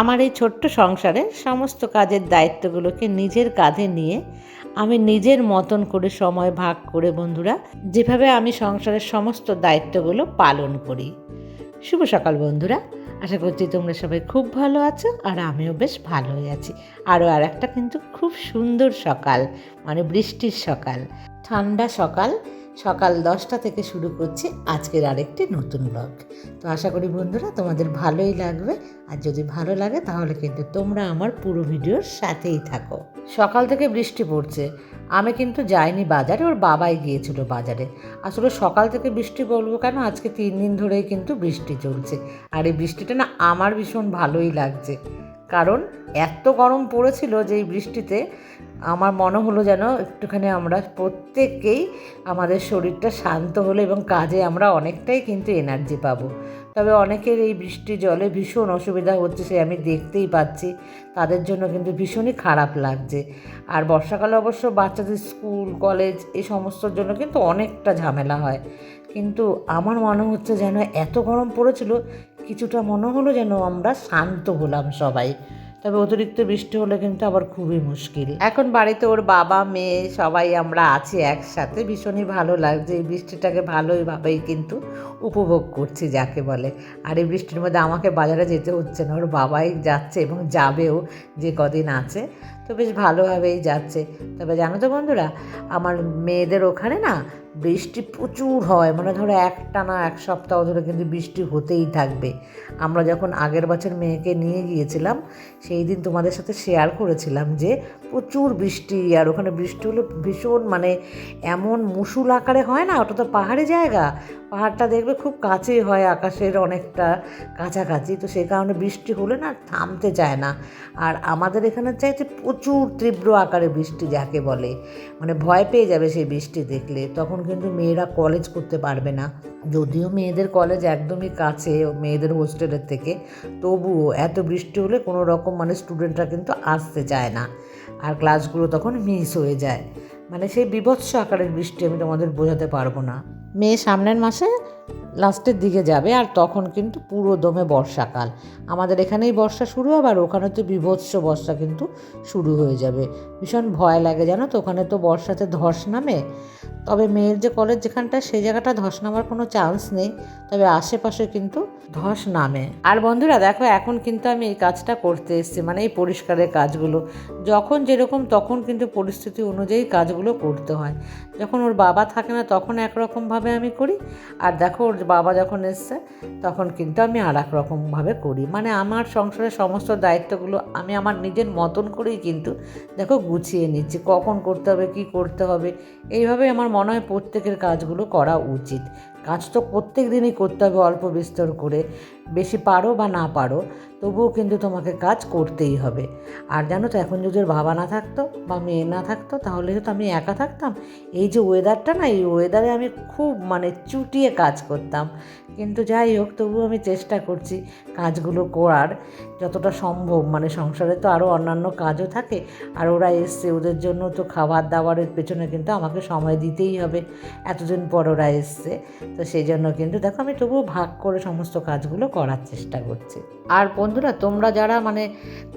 আমার এই ছোট্ট সংসারে সমস্ত কাজের দায়িত্বগুলোকে নিজের কাঁধে নিয়ে আমি নিজের মতন করে সময় ভাগ করে বন্ধুরা, যেভাবে আমি সংসারের সমস্ত দায়িত্বগুলো পালন করি। শুভ সকাল বন্ধুরা, আশা করছি তোমরা সবাই খুব ভালো আছো আর আমিও বেশ ভালোই আছি। আরও আর একটা কিন্তু খুব সুন্দর সকাল মানে বৃষ্টির সকাল। ঠান্ডা সকাল সকাল দশটা থেকে শুরু করছি আজকের আরেকটি নতুন ব্লগ তো আশা করি বন্ধুরা তোমাদের ভালোই লাগবে। আর যদি ভালো লাগে তাহলে কিন্তু তোমরা আমার পুরো ভিডিওর সাথেই থাকো। সকাল থেকে বৃষ্টি পড়ছে। আমি কিন্তু যাইনি বাজারে, ওর বাবাই গিয়েছিল বাজারে। আসলে সকাল থেকে বৃষ্টি বলব কেন? আজকে তিন দিন ধরেই কিন্তু বৃষ্টি চলছে। আর এই বৃষ্টিটা না আমার ভীষণ ভালোই লাগছে। কারণ এত গরম পড়েছিল যে এই বৃষ্টিতে আমার মনে হলো যেন একটুখানি আমরা প্রত্যেককেই আমাদের শরীরটা শান্ত হলো এবং কাজে আমরা অনেকটাই কিন্তু এনার্জি পাবো। তবে অনেকের এই বৃষ্টি জলে ভীষণ অসুবিধা হচ্ছে, সে আমি দেখতেই পাচ্ছি। তাদের জন্য কিন্তু ভীষণই খারাপ লাগছে। আর বর্ষাকালে অবশ্য বাচ্চাদের স্কুল, কলেজ এই সমস্তর জন্য কিন্তু অনেকটা ঝামেলা হয়। কিন্তু আমার মনে হচ্ছে যেন এত গরম পড়েছিল কিছুটা মনে হলো যেন আমরা শান্ত হলাম সবাই। তবে অতিরিক্ত বৃষ্টি হলে কিন্তু আবার খুবই মুশকিল। এখন বাড়িতে ওর বাবা, মেয়ে সবাই আমরা আছি একসাথে। ভীষণই ভালো লাগছে এই বৃষ্টিটাকে ভালোইভাবেই কিন্তু উপভোগ করছি যাকে বলে। আর এই বৃষ্টির মধ্যে আমাকে বাজারে যেতে হচ্ছে না, ওর বাবাই যাচ্ছে এবং যাবেও যে কদিন আছে। তো বেশ ভালোভাবেই যাচ্ছে। তবে জানো তো বন্ধুরা, আমার মেয়েদের ওখানে না বৃষ্টি প্রচুর হয়। মানে ধরো একটা না এক সপ্তাহ ধরে কিন্তু বৃষ্টি হতেই থাকবে। আমরা যখন আগের বছর মেয়েকে নিয়ে গিয়েছিলাম, সেই দিন তোমাদের সাথে শেয়ার করেছিলাম যে প্রচুর বৃষ্টি, আর ওখানে বৃষ্টি হলে ভীষণ মানে এমন মুসুল আকারে হয় না, ওটা তো পাহাড়ি জায়গা। পাহাড়টা দেখবে খুব কাছেই হয়, আকাশের অনেকটা কাছাকাছি, তো সেই কারণে বৃষ্টি হলে না থামতে চায় না। আর আমাদের এখানে চাইতে প্রচুর তীব্র আকারে বৃষ্টি যাকে বলে মানে ভয় পেয়ে যাবে সেই বৃষ্টি দেখলে, তখন কিন্তু মেয়েরা কলেজ করতে পারবে না। যদিও মেয়েদের কলেজ একদমই কাছে, মেয়েদের হোস্টেলের থেকে, তবুও এত বৃষ্টি হলে কোনো রকম মানে স্টুডেন্টরা কিন্তু আসতে চায় না। আর ক্লাসগুলো তখন মিস হয়ে যায়। মানে সেই বিভৎস আকারের বৃষ্টি আমি তোমাদের বোঝাতে পারব না। মেয়ে সামনের মাসে লাস্টের দিকে যাবে আর তখন কিন্তু পুরো দমে বর্ষাকাল। আমাদের এখানেই বর্ষা শুরু হবে আর ওখানে তো বিভৎস বর্ষা কিন্তু শুরু হয়ে যাবে। ভীষণ ভয় লাগে জানো তো, ওখানে তো বর্ষাতে ধস নামে। তবে মেয়ের যে কলেজ যেখানটা, সেই জায়গাটা ধস নামার কোনো চান্স নেই। তবে আশেপাশে কিন্তু ধস নামে। আর বন্ধুরা, দেখো, এখন কিন্তু আমি এই কাজটা করতে এসেছি মানে এই পরিষ্কারের কাজগুলো। যখন যেরকম, তখন কিন্তু পরিস্থিতি অনুযায়ী কাজগুলো করতে হয়। যখন ওর বাবা থাকে না, তখন একরকমভাবে আমি করি। আর দেখো, ওর বাবা যখন এসছে, তখন কিন্তু আমি আর এক রকমভাবে করি। মানে আমার সংসারের সমস্ত দায়িত্বগুলো আমি আমার নিজের মতন করেই কিন্তু, দেখো, গুছিয়ে নিচ্ছি। কখন করতে হবে, কি করতে হবে, এইভাবে আমার মনে হয় প্রত্যেকের কাজগুলো করা উচিত। কাজ তো প্রত্যেক দিনই করতে হবে অল্প বিস্তর করে। বেশি পারো বা না পারো তবুও কিন্তু তোমাকে কাজ করতেই হবে। আর জানো তো, এখন যদি বাবা না থাকতো বা মেয়ে না থাকতো, তাহলে তো আমি একা থাকতাম। এই যে ওয়েদারটা না, এই ওয়েদারে আমি খুব মানে চুটিয়ে কাজ করতাম। কিন্তু যাই হোক, তবুও আমি চেষ্টা করছি কাজগুলো করার। যতটা সম্ভব মানে সংসারে তো আরও অন্যান্য কাজও থাকে। আর ওরা এসছে, ওদের জন্য তো খাবার দাবারের পেছনে কিন্তু আমাকে সময় দিতেই হবে। এতদিন পর ওরা এসছে, তো সেই জন্য কিন্তু দেখো, আমি তবুও ভাগ করে সমস্ত কাজগুলো করার চেষ্টা করছি। আর বন্ধুরা, তোমরা যারা মানে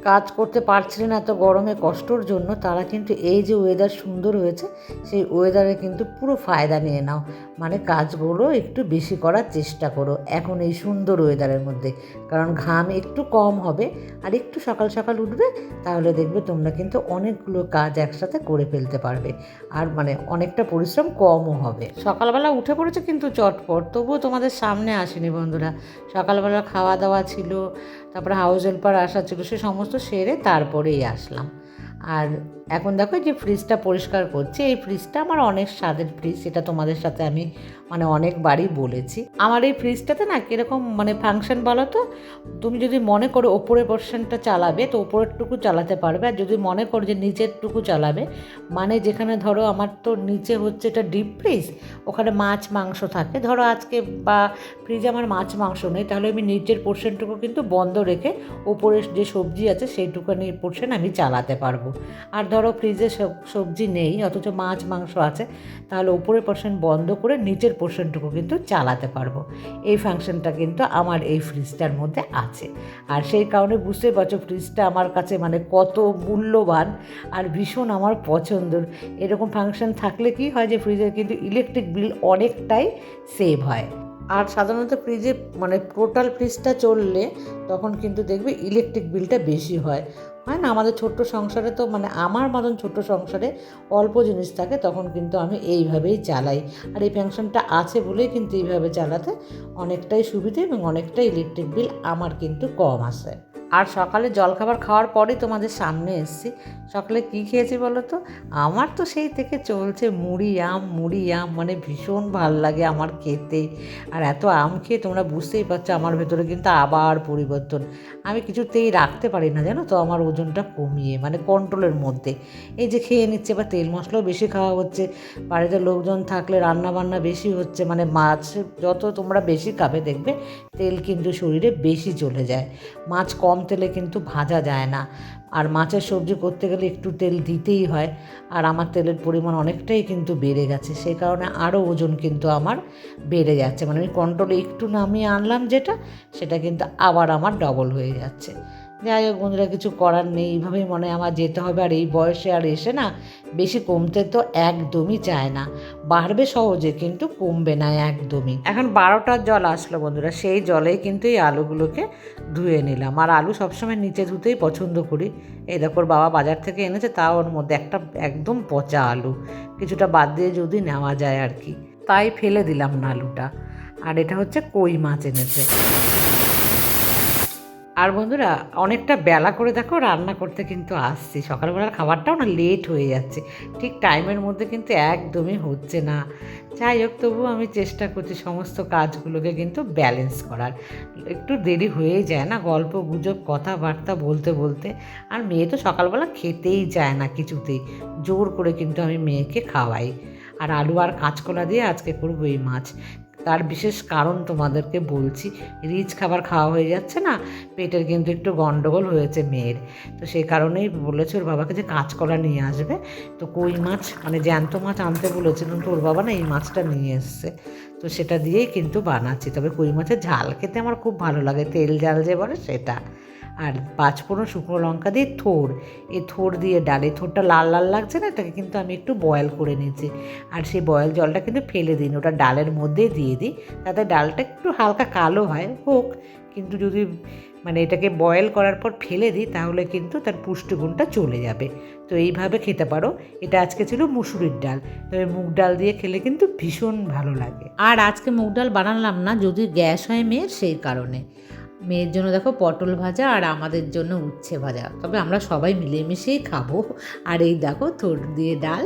কাজ করতে পারছিলে না এত গরমে কষ্টর জন্য, তারা কিন্তু এই যে ওয়েদার সুন্দর হয়েছে, সেই ওয়েদারে কিন্তু পুরো ফায়দা নিয়ে নাও। মানে কাজগুলো একটু বেশি করার চেষ্টা করো, এখন এই সুন্দর ওয়েদারের মধ্যে। কারণ ঘাম একটু কম হবে, আর একটু সকাল সকাল উঠবে, তাহলে দেখবে তোমরা কিন্তু অনেকগুলো কাজ একসাথে করে ফেলতে পারবে, আর মানে অনেকটা পরিশ্রম কমও হবে। সকালবেলা উঠে পড়েছে কিন্তু চটপট, তবুও তোমাদের সামনে আসেনি বন্ধুরা। সকালবেলা খাওয়া দাওয়া ছিল তারপরে হাউস হেল্পার আসা ছিল সে সমস্ত সেরে তারপরেই আসলাম। আর এখন দেখো যে ফ্রিজটা পরিষ্কার করছি, এই ফ্রিজটা আমার অনেক স্বাদের ফ্রিজ সেটা তোমাদের সাথে আমি মানে অনেকবারই বলেছি। আমার এই ফ্রিজটাতে না কীরকম মানে ফাংশন বলো তো, তুমি যদি মনে করো ওপরের পোর্শনটা চালাবে, তো ওপরেরটুকু চালাতে পারবে। আর যদি মনে করো যে নিচেরটুকু চালাবে মানে যেখানে ধরো আমার তো নিচে হচ্ছে এটা ডিপ ফ্রিজ ওখানে মাছ মাংস থাকে। ধরো আজকে বা ফ্রিজে আমার মাছ মাংস নেই, তাহলে আমি নিচের পোর্শনটুকু কিন্তু বন্ধ রেখে ওপরের যে সবজি আছে, সেইটুকানি পোর্শন আমি চালাতে পারব। আর ধরো ফ্রিজে সব, সবজি নেই, অথচ মাছ, মাংস আছে, তাহলে উপরের পোর্শন বন্ধ করে নিচের পোর্শনটুকু কিন্তু চালাতে পারব। এই ফাংশনটা কিন্তু আমার এই ফ্রিজটার মধ্যে আছে। আর সেই কারণে বুঝতে পারছ ফ্রিজটা আমার কাছে মানে কত মূল্যবান আর ভীষণ আমার পছন্দের। এরকম ফাংশন থাকলে কি হয় যে ফ্রিজের কিন্তু ইলেকট্রিক বিল অনেকটাই সেভ হয়। আর সাধারণত ফ্রিজে মানে টোটাল ফ্রিজটা চললে তখন কিন্তু দেখবে ইলেকট্রিক বিলটা বেশি হয়। হয়, না, আমাদের ছোট্ট সংসারে তো মানে আমার মতন ছোট্ট সংসারে অল্প জিনিস থাকে, তখন কিন্তু আমি এইভাবেই চালাই। আর এই প্যাংশনটা আছে বলেই কিন্তু এইভাবে চালাতে অনেকটাই সুবিধে এবং অনেকটাই ইলেকট্রিক বিল আমার কিন্তু কম আসে আর সকালে জলখাবার খাওয়ার পরেই তোমাদের সামনে এসছি। সকালে কী খেয়েছি বলো তো? আমার তো সেই থেকে চলছে মুড়ি আম মুড়ি আম মানে ভীষণ ভালো লাগে আমার খেতে। আর এত আম খেয়ে তোমরা বুঝতেই পারছ আমার ভেতরে কিন্তু আবার পরিবর্তন। আমি কিছুতেই রাখতে পারি না, জানো তো? আমার ওজনটা কমিয়ে মানে কন্ট্রোলের মধ্যে। এই যে খেয়ে নিচ্ছে, বা তেল মশলাও বেশি খাওয়া হচ্ছে, বাড়িতে লোকজন থাকলে রান্না বান্না বেশি হচ্ছে মানে মাছ যত তোমরা বেশি খাবে দেখবে, তেল কিন্তু শরীরে বেশি চলে যায়। মাছ কম তেলে কিন্তু ভাজা যায় না। আর মাছের সবজি করতে গেলে একটু তেল দিতেই হয়। আর আমার তেলের পরিমাণ অনেকটাই কিন্তু বেড়ে গেছে। সেই কারণে আরও ওজন কিন্তু আমার বেড়ে যাচ্ছে। মানে আমি কন্ট্রোলে একটু নামিয়ে আনলাম যেটা, সেটা কিন্তু আবার আমার ডবল হয়ে যাচ্ছে। যাই হোক, বন্ধুরা, কিছু করার নেই। এইভাবেই মনে হয় আমার যেতে হবে। আর এই বয়সে আর এসে না বেশি কমতে তো একদমই চায় না। বাড়বে সহজে, কিন্তু কমবে না একদমই। এখন বারোটার জল আসলো, বন্ধুরা। সেই জলেই কিন্তু এই আলুগুলোকে ধুয়ে নিলাম। আর আলু সবসময় নিচে ধুতেই পছন্দ করি। এই দেখো বাবা বাজার থেকে এনেছে, তাও ওর মধ্যে একটা একদম পচা আলু। কিছুটা বাদ দিয়ে যদি নেওয়া যায় আর কি। তাই ফেলে দিলাম না আলুটা। আর এটা হচ্ছে কই মাছ এনেছে। আর বন্ধুরা, অনেকটা বেলা করে দেখো রান্না করতে কিন্তু আসছি। সকালবেলার খাবারটাও না লেট হয়ে যাচ্ছে। ঠিক টাইমের মধ্যে কিন্তু একদমই হচ্ছে না। যাই হোক, তবুও আমি চেষ্টা করছি সমস্ত কাজগুলোকে কিন্তু ব্যালেন্স করার। একটু দেরি হয়েই যায় না গল্প, গুজব, কথাবার্তা বলতে বলতে। আর মেয়ে তো সকালবেলা খেতেই যায় না কিছুতেই। জোর করে কিন্তু আমি মেয়েকে খাওয়াই। আর আলু আর কাঁচকলা দিয়ে আজকে করব এই মাছ। তার বিশেষ কারণ তোমাদেরকে বলছি, রিচ খাবার খাওয়া হয়ে যাচ্ছে না, পেটের কিন্তু একটু গণ্ডগোল হয়েছে মেয়ের। তো সেই কারণেই বলেছে ওর বাবাকে যে কাঁচকলা নিয়ে আসবে। তো কই মাছ? মানে জ্যান্ত মাছ আনতে বলেছিলাম তো ওর বাবা না এই মাছটা নিয়ে এসছে। তো সেটা দিয়েই কিন্তু বানাচ্ছি। তবে কই মাছের ঝাল খেতে আমার খুব ভালো লাগে, তেল ঝাল যে বলে সেটা। আর পাঁচফোড়ন শুকনো লঙ্কা দিয়ে থোর। এই থোর দিয়ে ডাল, থোরটা লাল লাল লাগছে না? এটাকে কিন্তু আমি একটু বয়েল করে নিয়েছি আর সেই বয়েল জলটা কিন্তু ফেলে দিন, ওটা ডালের মধ্যে দিয়ে দিই। তাতে ডালটা একটু হালকা কালো হয়, হোক। কিন্তু যদি মানে এটাকে বয়েল করার পর ফেলে দিই, তাহলে কিন্তু তার পুষ্টিগুণটা চলে যাবে। তো এইভাবে খেতে পারো। এটা আজকে ছিল মুসুরির ডাল। তবে মুগ ডাল দিয়ে খেলে কিন্তু ভীষণ ভালো লাগে। আর আজকে মুগ ডাল বানালাম না, যদি গ্যাস হয় মেয়ের, সেই কারণে। মেয়ের জন্য দেখো পটল ভাজা আর আমাদের জন্য উচ্ছে ভাজা। তবে আমরা সবাই মিলেমিশেই খাব। আর এই দেখো থোট দিয়ে ডাল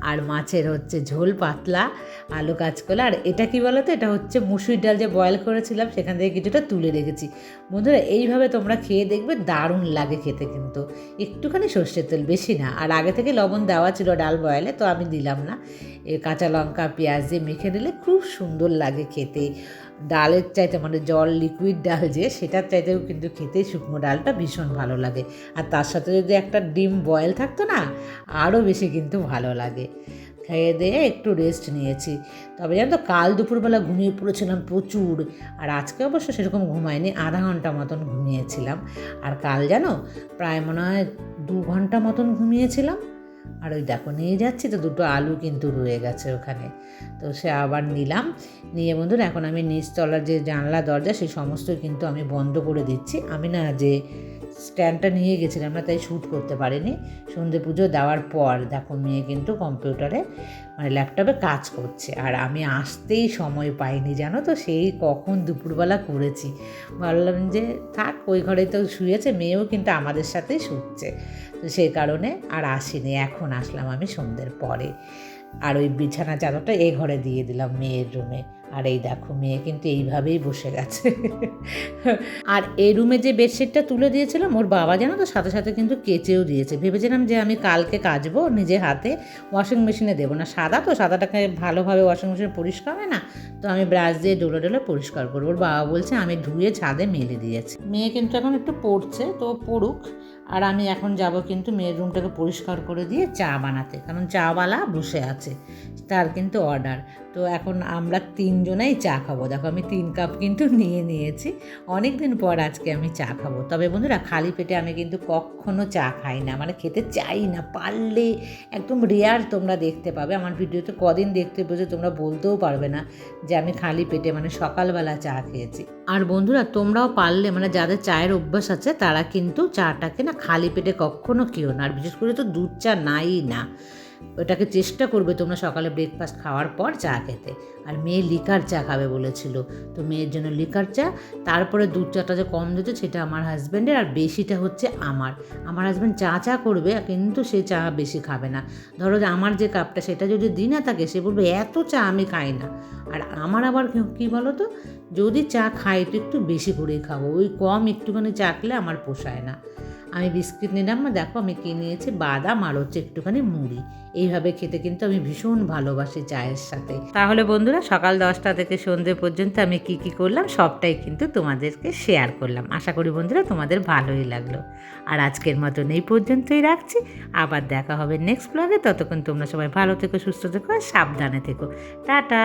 আর মাছের হচ্ছে ঝোল, পাতলা আলু কাঁচকলা। আর এটা কি বলো তো এটা হচ্ছে মুসুর ডাল যে বয়েল করেছিলাম, সেখান থেকে কিছুটা তুলে রেখেছি। বন্ধুরা, এইভাবে তোমরা খেয়ে দেখবে দারুণ লাগে খেতে কিন্তু। একটুখানি সর্ষের তেল বেশি না। আর আগে থেকে লবণ দেওয়া ছিল ডাল বয়েলে তো আমি দিলাম না। এ কাঁচা লঙ্কা, পেঁয়াজ দিয়ে মেখে নিলে খুব সুন্দর লাগে খেতে। ডালের চাইতে মানে জল লিকুইড ডাল যে, সেটার চাইতেও কিন্তু খেতে শুকনো ডালটা ভীষণ ভালো লাগে। আর তার সাথে যদি একটা ডিম বয়েল থাকতো না, আরও বেশি কিন্তু ভালো লাগে। খেয়ে দিয়ে একটু রেস্ট নিয়েছি। তবে জানো তো, কাল দুপুরবেলা ঘুমিয়ে পড়েছিলাম প্রচুর। আর আজকে অবশ্য সেরকম ঘুমায়নি, আধা ঘণ্টা মতন ঘুমিয়েছিলাম। আর কাল জানো, প্রায় মনে হয় দু ঘণ্টা মতন ঘুমিয়েছিলাম। আর ওই দেখো নিয়ে যাচ্ছি তো দুটো আলু কিন্তু রয়ে গেছে ওখানে। তো সে আবার নিলাম। নিয়ে বন্ধুরা, এখন আমি নিচতলার যে জানলা দরজা, সেই সমস্ত কিন্তু আমি বন্ধ করে দিচ্ছি। আমি না যে স্ট্যান্ডটা নিয়ে গেছিলাম না, তাই শ্যুট করতে পারিনি। সন্ধে পুজো দেওয়ার পর দেখো মেয়ে কিন্তু কম্পিউটারে মানে ল্যাপটপে কাজ করছে। আর আমি আসতেই সময় পাইনি, জানো তো? সেই কখন দুপুরবেলা করেছি। ভাবলাম যে থাক, ওই ঘরে তো শুয়েছে, মেয়েও কিন্তু আমাদের সাথেই শুচ্ছে। তো সেই কারণে আর আসিনি, এখন আসলাম আমি সন্ধ্যের পরে। আর ওই বিছানা চাদরটা এই ঘরে দিয়ে দিলাম মেয়ের রুমে। আর এই দেখো, মেয়ে কিন্তু এইভাবেই বসে গেছে। আর এই রুমে যে বেডশিটটা তুলে দিয়েছিলাম, ওর বাবা জানো তো সাথে সাথে কিন্তু কেচেও দিয়েছে। ভেবেছিলাম যে আমি কালকে কাচবো নিজে হাতে ওয়াশিং মেশিনে দেবো না। সাদা তো, সাদাটাকে ভালোভাবে ওয়াশিং মেশিনে পরিষ্কার হয় না, তো আমি ব্রাশ দিয়ে ডোলে ডোলে পরিষ্কার করব। ওর বাবা বলছে, আমি ধুয়ে ছাদে মেলে দিয়েছি। মেয়ে কিন্তু এখন একটু পড়ছে, তো পড়ুক। আর আমি এখন যাব কিন্তু মেয়ের রুমটাকে পরিষ্কার করে দিয়ে চা বানাতে, কারণ চাওয়ালা বসে আছে, তার কিন্তু অর্ডার তো এখন আমরা তিনজনেই চা খাব। দেখো, আমি তিন কাপ কিন্তু নিয়ে নিয়েছি। অনেক দিন পর আজকে আমি চা খাব। তবে বন্ধুরা, খালি পেটে আমি কিন্তু কখনো চা খাই না। মানে খেতে চাই না, পারলে একদম রেয়ার তোমরা দেখতে পাবে। আমার ভিডিওতে কদিন দেখতে পেয়েছ, তোমরা বলতেও পারবে না যে আমি খালি পেটে মানে সকালবেলা চা খেয়েছি। আর বন্ধুরা, তোমরাও পারলে মানে যাদের চায়ের অভ্যাস আছে, তারা কিন্তু চাটাকে না খালি পেটে কখনো খেও না। আর বিশেষ করে তো দুধ চা নাই না। ওটাকে চেষ্টা করবে তোমরা সকালে ব্রেকফাস্ট খাওয়ার পর চা খেতে। আর মেয়ে লিকার চা খাবে বলেছিল। তো মেয়ের জন্য লিকার চা। তারপরে দুধ চাটা যে কম দিতে সেটা আমার হাজব্যান্ডের আর বেশিটা হচ্ছে আমার। আমার হাজব্যান্ড চা চা করবে, কিন্তু সে চা বেশি খাবে না। ধরো যে আমার যে কাপটা সেটা যদি দিই না থাকে, সে বলবে, এত চা আমি খাই না। আর আমার আবার কি বলো তো যদি চা খাই তো একটু বেশি করেই খাব। ওই কম একটুখানি চা খেলে আমার পোষায় না। আমি বিস্কিট নিলাম না দেখো আমি কিনে নিয়েছি, বাদাম আর হচ্ছে একটুখানি মুড়ি। এইভাবে খেতে কিন্তু আমি ভীষণ ভালোবাসি চায়ের সাথে। তাহলে বন্ধুরা, সকাল দশটা থেকে সন্ধে পর্যন্ত আমি কি কি করলাম, সবটাই কিন্তু তোমাদেরকে শেয়ার করলাম। আশা করি বন্ধুরা, তোমাদের ভালোই লাগল। আর আজকের মতন এই পর্যন্তই রাখছি। আবার দেখা হবে নেক্সট ব্লগে ততক্ষণ তোমরা সবাই ভালো থেকো, সুস্থ থেকো আর সাবধানে থেকো। টাটা!